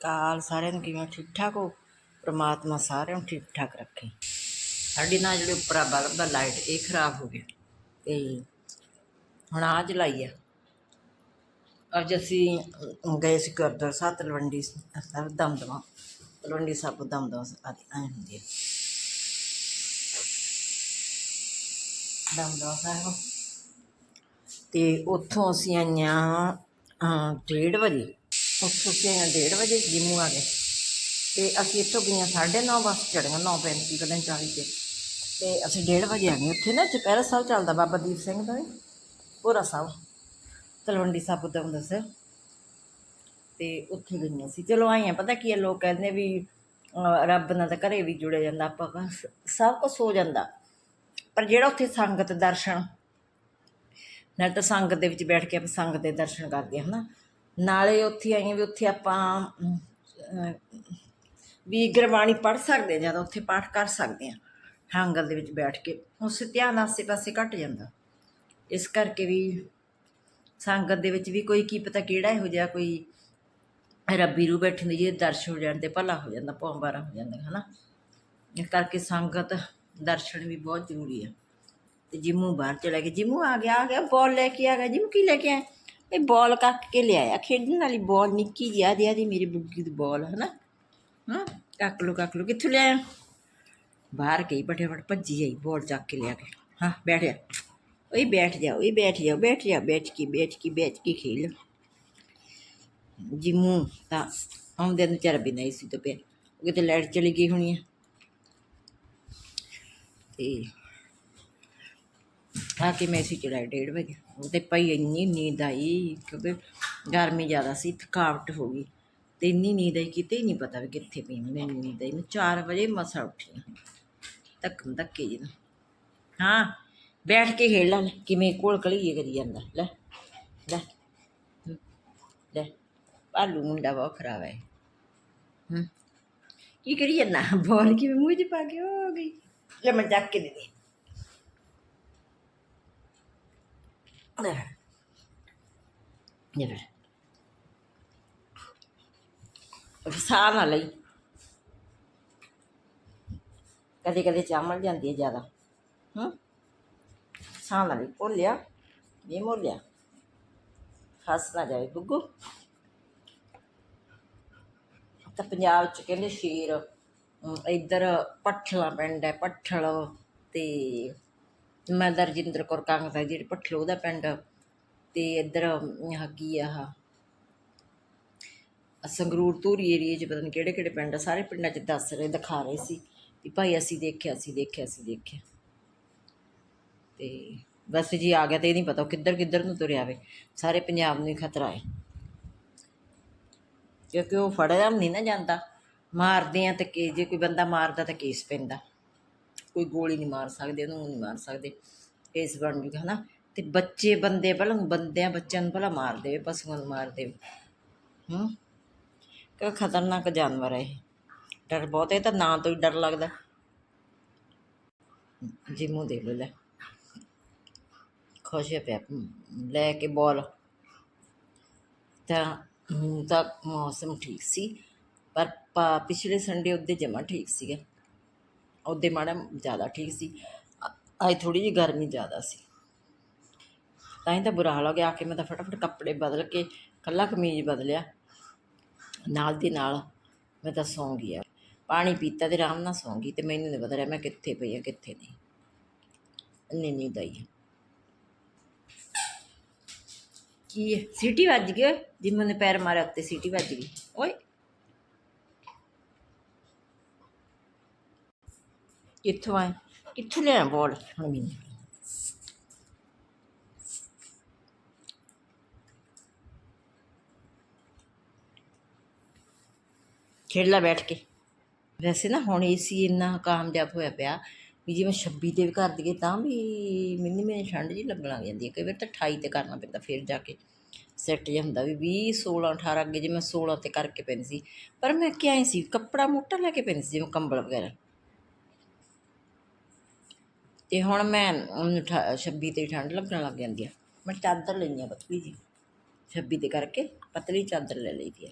ਅਕਾਲ ਸਾਰਿਆਂ ਨੂੰ ਕਿਵੇਂ ਠੀਕ ਠਾਕ ਹੋ? ਪ੍ਰਮਾਤਮਾ ਸਾਰਿਆਂ ਨੂੰ ਠੀਕ ਠਾਕ ਰੱਖੇ। ਸਾਡੀ ਨਾਲ ਜਿਹੜੇ ਉੱਪਰ ਬਲਬ ਦਾ ਲਾਈਟ ਇਹ ਖਰਾਬ ਹੋ ਗਿਆ। ਤੇ ਹੁਣ ਆ ਜਲਾਈ ਆ। ਅੱਜ ਅਸੀਂ ਗਏ ਸੀ ਗੁਰਦੁਆਰਾ ਸਾਹਿਬ ਤਲਵੰਡੀ ਸਾਹਿਬ ਦਮਦਮਾ ਤਲਵੰਡੀ ਸਾਹਿਬ ਦਮਦਮਾ ਆਦਿ ਆਏ ਹੁੰਦੀ ਹੈ ਦਮਦਮਾ ਸਾਹਿਬ। ਤੇ ਉੱਥੋਂ ਅਸੀਂ ਆਈਆਂ ਅਹ, ਡੇਢ ਵਜੇ। ਉੱਥੋਂ ਅਸੀਂ ਆਈਆਂ ਡੇਢ ਵਜੇ ਜਿੰਮੂ ਆ ਗਏ। ਤੇ ਅਸੀਂ ਇੱਥੋਂ ਗਈਆਂ 9:30 ਬੱਸ ਚੜੀਆਂ 9:35 ਕਦੇ 40 ਤੇ। ਤੇ ਅਸੀਂ ਡੇਢ ਵਜੇ ਆ ਗਏ ਉੱਥੇ ਨਾ ਚੁਪਹਿਰਾ ਸਾਹਿਬ ਚੱਲਦਾ, ਬਾਬਾ ਦੀਪ ਸਿੰਘ ਦਾ ਪੂਰਾ ਸਾਹਿਬ। ਤਲਵੰਡੀ ਸਾਬੋ ਦਾ ਹੁੰਦਾ ਸੀ। ਤੇ ਉੱਥੇ ਗਈਆਂ ਸੀ। ਚਲੋ ਆਈਆਂ ਪਤਾ ਕੀ ਹੈ ਲੋਕ ਕਹਿੰਦੇ ਵੀ ਰੱਬ ਨਾਲ ਤਾਂ ਘਰੇ ਵੀ ਜੁੜਿਆ ਜਾਂਦਾ, ਆਪਾਂ ਸਭ ਕੁਝ ਹੋ ਜਾਂਦਾ। ਪਰ ਜਿਹੜਾ ਉੱਥੇ ਸੰਗਤ ਦਰਸ਼ਨ, ਨਾਲ ਤਾਂ ਸੰਗਤ ਦੇ ਵਿੱਚ ਬੈਠ ਕੇ ਆਪਾਂ ਸੰਗਤ ਦੇ ਦਰਸ਼ਨ ਕਰਦੇ ਹਾਂ, ਹਨਾ? ਨਾਲੇ ਉੱਥੇ ਆਈਆਂ ਵੀ ਉੱਥੇ ਆਪਾਂ ਵੀ ਗੁਰਬਾਣੀ ਪੜ੍ਹ ਸਕਦੇ ਹਾਂ ਜਦੋਂ ਉੱਥੇ ਪਾਠ ਕਰ ਸਕਦੇ ਹਾਂ, ਹਾਂਗਲ ਦੇ ਵਿੱਚ ਬੈਠ ਕੇ। ਉਸ ਧਿਆਨ ਆਸੇ ਪਾਸੇ ਘਟ ਜਾਂਦਾ। ਇਸ ਕਰਕੇ ਵੀ ਸੰਗਤ ਦੇ ਵਿੱਚ ਵੀ ਕੋਈ ਕੀ ਪਤਾ ਕਿਹੜਾ ਇਹੋ ਜਿਹਾ ਕੋਈ ਰੱਬੀ ਰੂ ਬੈਠੀ ਹੁੰਦੀ ਜੇ ਦਰਸ਼ਨ ਹੋ ਜਾਣ ਤੇ ਭਲਾ ਹੋ ਜਾਂਦਾ ਪੌਂਬਾਰਾ ਹੋ ਜਾਂਦਾ, ਹਨਾ? ਇਸ ਕਰਕੇ ਸੰਗਤ ਦਰਸ਼ਨ ਵੀ ਬਹੁਤ ਜ਼ਰੂਰੀ ਹੈ ਤੇ ਜਿਮੂ ਬਾਹਰ ਚਲਾ ਗਿਆ ਜਿਮੂ ਆ ਗਿਆ ਆ ਗਿਆ, ਬੋਲ ਲੈ ਕੇ ਆ ਗਿਆ। ਜਿਮੂ ਕੀ ਲੈ ਕੇ ਆਇਆ? ਇਹ ਬਾਲ ਕੱਕ ਕੇ ਲਿਆਇਆ। ਖੇਡਣ ਵਾਲੀ ਬਾਲ ਨਿੱਕੀ ਜਿਹੀ ਆਦੀ ਆਦੀ ਮੇਰੀ ਬੁੱਗੀ ਦੀ ਬਾਲ ਹੈ ਨਾ ਹਾਂ। ਕੱਕ ਲੋ ਕੱਕ ਲੋ ਕਿੱਥੋਂ ਲਿਆਇਆ? ਬਾਹਰ ਗਈ ਫਟਾਫਟ ਭੱਜੀ ਆਈ ਬਾਲ ਚੱਕ ਕੇ ਲਿਆ ਕੇ। ਹਾਂ ਬੈਠ ਜਾ। ਓਏ ਬੈਠ ਜਾ ਓਏ ਬੈਠ ਜਾ ਬੈਠ ਜਾ ਬੈਠ ਕੇ ਬੈਠ ਕੇ ਬੈਠ ਕੇ ਖੇਲ। ਜਿਮੂ ਤਾਂ ਆਉਂਦੇ ਨੂੰ ਚਰ ਵੀ ਨਹੀਂ ਸੀ ਤੇ ਪਿਆ ਉਹ ਕਿਤੇ ਲਾਈਟ ਚਲੀ ਗਈ ਹੋਣੀ ਹੈ ਤੇ ਆ ਕੇ ਮੈਂ ਸੀ ਚੜਾ ਡੇਢ ਵਜੇ। ਉਹ ਤੇ ਪਈ ਇੰਨੀ ਨੀਂਦ ਆਈ ਕਿਉਂਕਿ ਗਰਮੀ ਜ਼ਿਆਦਾ ਸੀ, ਥਕਾਵਟ ਹੋ ਗਈ ਅਤੇ ਇੰਨੀ ਨੀਂਦ ਆਈ, ਕਿਤੇ ਨਹੀਂ ਪਤਾ ਵੀ ਕਿੱਥੇ ਪਈ ਮੈਂ ਮੈਨੂੰ ਨੀਂਦ ਆਈ। ਮੈਂ 4 ਵਜੇ ਮਸਾ ਉੱਠੀ ਹਾਂ। ਧੱਕਮ ਧੱਕੇ ਜੀ ਨਾਲ। ਹਾਂ, ਬੈਠ ਕੇ ਖੇਡ ਲੈ ਕਿਵੇਂ ਕੋਲ ਕਲੀਏ ਕਰੀ ਜਾਂਦਾ, ਲੈ ਲੈ ਲੈ। ਪਾਲੂ ਮੁੰਡਾ ਬਹੁਤ ਖਰਾਬ ਹੈ। ਹੂੰ। ਕੀ ਕਰੀ ਜਾਂਦਾ? ਬੋਲ ਕਿਵੇਂ, ਮੂੰਹ 'ਚ ਪਾ ਕੇ ਹੋ ਗਈ। ਲੈ, ਮੈਂ ਚੱਕ ਕੇ ਦੇ ਦੇ। ਲੈ ਲੈ ਲੈ ਸਾਹ ਨਾ ਲਈ ਕਦੇ ਕਦੇ ਚਾਮਲ ਜਾਂਦੀ ਹੈ ਜ਼ਿਆਦਾ ਹੂੰ ਸਾਹ ਨਾ ਲਈ ਭੁੱਲਿਆ ਇਹ ਮੋਲਿਆ ਹੱਸ ਨਾ ਜਾਵੇ ਗੁੱਗੂ ਤਾਂ ਪੰਜਾਬ ਚ ਕਹਿੰਦੇ ਸ਼ੇਰ ਇੱਧਰ ਪੱਠਲਾ ਪਿੰਡ ਹੈ ਪੱਠਲ ਤੇ ਮੈਂ ਦਰਜਿੰਦਰ ਕੌਰ ਕਾਂਗ ਦਾ, ਜਿਹੜੇ ਭੱਠਲੋ ਦਾ ਪਿੰਡ। ਤੇ ਇੱਧਰ ਕੀ ਆ ਆਹ ਸੰਗਰੂਰ ਧੂਰੀ ਏਰੀਏ 'ਚ, ਪਤਾ ਨਹੀਂ ਕਿਹੜੇ ਕਿਹੜੇ ਪਿੰਡ ਆ, ਸਾਰੇ ਪਿੰਡਾਂ 'ਚ ਦੱਸ ਰਹੇ, ਦਿਖਾ ਰਹੇ ਸੀ ਵੀ ਭਾਈ ਅਸੀਂ ਦੇਖਿਆ ਅਸੀਂ ਦੇਖਿਆ ਅਸੀਂ ਦੇਖਿਆ। ਤੇ ਬਸ ਜੀ ਆ ਗਿਆ ਤੇ ਇਹ ਨਹੀਂ ਪਤਾ ਉਹ ਕਿੱਧਰ ਕਿੱਧਰ ਨੂੰ ਤੁਰਿਆ ਵੇ। ਸਾਰੇ ਪੰਜਾਬ ਨੂੰ ਹੀ ਖਤਰਾ ਹੈ। ਕਿਉਂਕਿ ਉਹ ਫੜਿਆ ਨਹੀਂ ਨਾ ਜਾਂਦਾ। ਮਾਰਦੇ ਆ ਤੇ ਕੇ ਜੇ ਕੋਈ ਬੰਦਾ ਮਾਰਦਾ ਤਾਂ ਕੇਸ ਪੈਂਦਾ। ਕੋਈ ਗੋਲੀ ਨਹੀਂ ਮਾਰ ਸਕਦੇ, ਉਹਨੂੰ ਨਹੀਂ ਮਾਰ ਸਕਦੇ। ਕੇਸ ਬਣ ਜੂਗਾ, ਹਨਾ? ਤੇ ਬੱਚੇ ਬੰਦੇ ਭਲਾ, ਬੰਦਿਆਂ ਬੱਚਿਆਂ ਨੂੰ ਭਲਾ ਮਾਰ ਦੇਵੇ ਪਸ਼ੂਆਂ ਨੂੰ ਮਾਰ ਦੇਵੇ ਹੂੰ? ਕਿ ਖਤਰਨਾਕ ਜਾਨਵਰ ਹੈ ਇਹ। ਡਰ ਬਹੁਤ ਹੈ ਤਾਂ ਨਾਂ ਤੋਂ ਹੀ ਡਰ ਲੱਗਦਾ। ਜਿਮੂ ਦੇ ਲੋ ਲੈ। ਖੁਸ਼ ਹੈ ਪਿਆ। ਲੈ ਕੇ ਬੋਲ। ਤਾਂ, ਹੁਣ ਤਾਂ ਮੌਸਮ ਠੀਕ ਸੀ, ਪਰ ਪਾ- ਪਿਛਲੇ ਸੰਡੇ ਉਹਦੇ ਜਮਾ ਠੀਕ ਸੀਗਾ। ਉਹਦੇ ਮਾੜਾ ਜ਼ਿਆਦਾ ਠੀਕ ਸੀ। ਅੱਜ ਥੋੜੀ ਜਿਹੀ ਗਰਮੀ ਜ਼ਿਆਦਾ ਸੀ। ਤਾਂ ਹੀ ਤਾਂ ਬੁਰਾ ਹਾਲ ਹੋ ਗਿਆ। ਆ ਕੇ ਮੈਂ ਤਾਂ ਫਟਾਫਟ ਕੱਪੜੇ ਬਦਲ ਕੇ ਕੱਲਾ ਕਮੀਜ਼ ਬਦਲਿਆ। ਨਾਲ ਦੀ ਨਾਲ ਮੈਂ ਤਾਂ ਸੌਂ ਗਿਆ ਪਾਣੀ ਪੀਤਾ ਤੇ ਆਰਾਮ ਨਾਲ ਸੌਂ ਗਈ ਤੇ ਮੈਨੂੰ ਨਹੀਂ ਪਤਾ ਰਿਹਾ ਮੈਂ ਕਿੱਥੇ ਪਈ ਆ, ਕਿੱਥੇ ਨਹੀਂ। ਇੰਨੀ ਨੀਂਦ ਆਈ ਕੀ ਹੈ? ਸੀਟੀ ਵੱਜ ਗਈ ਓਏ। ਜਿੰਮੂ ਨੇ ਪੈਰ ਮਾਰਿਆ ਉੱਤੇ ਸਿਟੀ ਵੱਜ ਗਈ ਓਏ ਕਿੱਥੋਂ ਆਏ। ਕਿੱਥੋਂ ਲਿਆ ਬੋਲ? ਹੁਣ ਮੈਨੂੰ ਖੇਡ ਲੈ ਬੈਠ ਕੇ। ਵੈਸੇ ਨਾ ਹੁਣ ਏਸੀ ਇੰਨਾ ਕਾਮਯਾਬ ਹੋਇਆ ਪਿਆ ਵੀ ਜਿਵੇਂ 26 ਤੇ ਵੀ ਕਰ ਦਈਏ ਤਾਂ ਵੀ ਮਿੰਨੀ ਮਿੰਨੀ ਠੰਡ ਜੀ ਲੱਗਣ ਲੱਗ ਜਾਂਦੀ ਹੈ। ਕਈ ਵਾਰ ਤਾਂ 28 ਤੇ ਕਰਨਾ ਪੈਂਦਾ ਫਿਰ ਜਾ ਕੇ। ਸੈੱਟ ਜਿਹਾ ਹੁੰਦਾ ਵੀ 20 16 18 ਅੱਗੇ ਜਿਵੇਂ 16 ਤੇ ਕਰਕੇ ਪੈਂਦੀ ਸੀ। ਪਰ ਮੈਂ ਕਿਹਾ ਐ ਸੀ, ਕੱਪੜਾ ਮੋਟਾ ਲੈ ਕੇ ਪੈਂਦੀ ਸੀ ਜਿਵੇਂ ਕੰਬਲ ਵਗੈਰਾ। ਅਤੇ ਹੁਣ ਮੈਂ ਉਹਨੂੰ ਠ- 26 ਤੇ ਠੰਡ ਲੱਗਣ ਲੱਗ ਜਾਂਦੀ ਆ। ਮੈਂ ਚਾਦਰ ਲੈਣੀ ਆ ਪਤਲੀ ਜੀ। 26 ਤੇ ਕਰਕੇ ਪਤਲੀ ਚਾਦਰ ਲੈ ਲਈ ਦੀ ਆ।